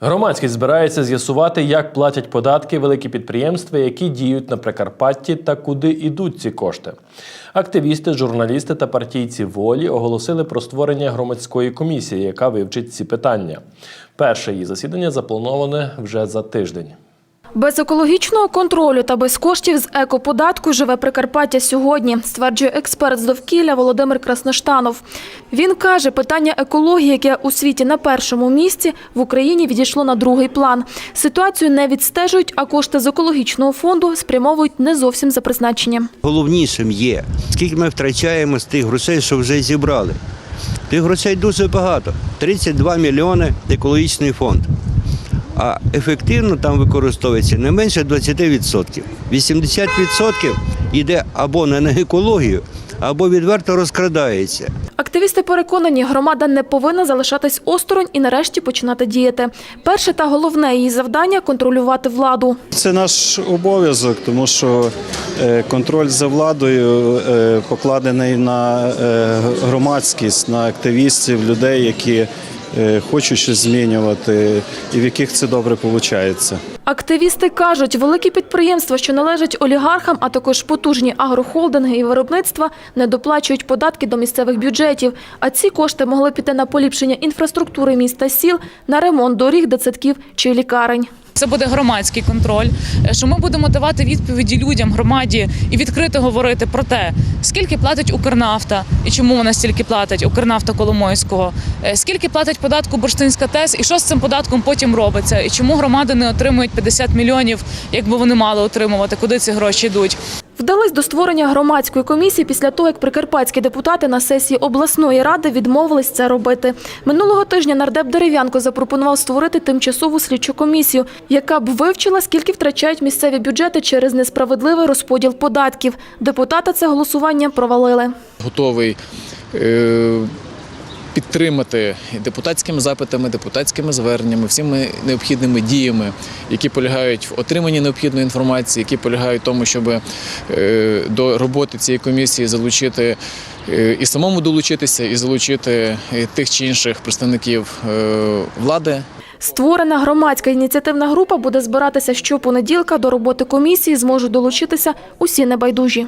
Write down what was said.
Громадськість збирається з'ясувати, як платять податки великі підприємства, які діють на Прикарпатті та куди йдуть ці кошти. Активісти, журналісти та партійці волі оголосили про створення громадської комісії, яка вивчить ці питання. Перше її засідання заплановане вже за тиждень. Без екологічного контролю та без коштів з екоподатку живе Прикарпаття сьогодні, стверджує експерт з довкілля Володимир Красноштанов. Він каже, питання екології, яке у світі на першому місці, в Україні відійшло на другий план. Ситуацію не відстежують, а кошти з екологічного фонду спрямовують не зовсім за призначенням. Головнішим є, скільки ми втрачаємо з тих грошей, що вже зібрали. Тих грошей дуже багато. 32 мільйони екологічний фонд. А ефективно там використовується не менше 20%. 80% йде або не на екологію, або відверто розкрадається. Активісти переконані, громада не повинна залишатись осторонь і нарешті починати діяти. Перше та головне її завдання контролювати владу. Це наш обов'язок, тому що е, контроль за владою е, покладений на е, громадськість, на активістів, людей, які хочуть щось змінювати, і в яких це добре виходить. Активісти кажуть, великі підприємства, що належать олігархам, а також потужні агрохолдинги і виробництва, не доплачують податки до місцевих бюджетів. А ці кошти могли піти на поліпшення інфраструктури міста сіл, на ремонт доріг, дитсадків чи лікарень. Це буде громадський контроль. е, Що ми будемо давати відповіді людям, громаді і відкрито говорити про те, скільки платить Укрнафта і чому вона стільки платить Укрнафта Коломойського, е, скільки платить податку Бурштинська ТЕС і що з цим податком потім робиться, і чому громади не отримують 50 мільйонів, якби вони мали отримувати, куди ці гроші йдуть. Вдались до створення громадської комісії після того, як прикарпатські депутати на сесії обласної ради відмовились це робити. Минулого тижня нардеп Дерев'янко запропонував створити тимчасову слідчу комісію, яка б вивчила, скільки втрачають місцеві бюджети через несправедливий розподіл податків. Депутати це голосування провалили. готовий е, підтримати депутатськими запитами, депутатськими зверненнями, всіми необхідними діями, які полягають в отриманні необхідної інформації, які полягають в тому, щоб е, до роботи цієї комісії залучити е, і самому долучитися, і залучити е, тих чи інших представників влади, Створена громадська ініціативна група буде збиратися щопонеділка. До роботи комісії зможуть долучитися усі небайдужі.